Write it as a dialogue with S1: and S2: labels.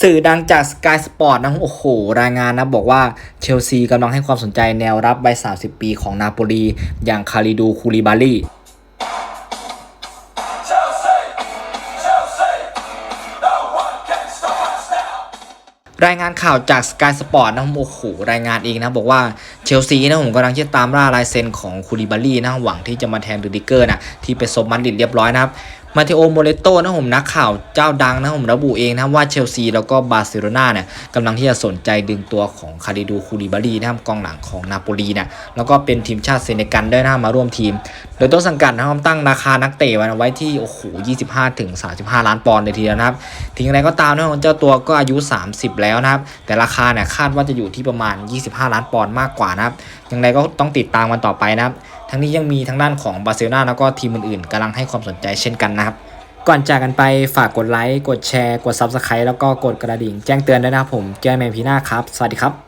S1: สื่อดังจาก Sky Sport นะโอ้โห รายงานนะ บอกว่าเชลซีกำลังให้ความสนใจแนวรับใบ 30 ปีของนาโปลี อย่างคาริดูคูลิบาลีรายงานข่าวจาก Sky Sport นะโอ้โหรายงานเองนะ บอกว่าเชลซีนะผมกำลังจะตามล่าลายเซ็นของคูลิบาลีนะหวังที่จะมาแทนดูดิเกอร์นะที่ไปซบมันดิดเรียบร้อยนะครับ มาเทโอโมเลโตนะผมนักข่าวเจ้าดังนะผมระบุเองนะว่าเชลซีแล้วก็บาร์เซโลนาเนี่ยกำลังที่จะสนใจดึงตัวของคาริดูคูลิบาลีนะครับกองหลังของนาโปลีเนี่ยแล้วก็เป็นทีมชาติเซเนกัลด้วยนะมาร่วมทีม โดยต้นสังกัดนะครับตั้งราคานักเตะไว้ที่โอ้โห25ถึง35 ล้านปอนด์เลยทีเดียวนะครับถึงอย่างไรก็ตามนะครับเจ้าตัวก็อายุ 30 แล้วนะครับแต่ราคาเนี่ยคาดว่าจะอยู่ที่ประมาณ 25 ล้านปอนด์มากกว่านะครับอย่างไรก็ต้องติดตามกันต่อไปนะครับ ทั้งนี้ยังมีทางด้านของบาร์เซโลนาแล้วก็ทีมอื่นๆกำลังให้ความสนใจเช่นกันนะครับ ก่อนจากกันไปฝากกดไลค์ กดแชร์ กด Subscribe แล้วก็กดกระดิ่งแจ้งเตือนด้วยนะครับผมเจอกันใหม่พีหน้าครับ สวัสดีครับ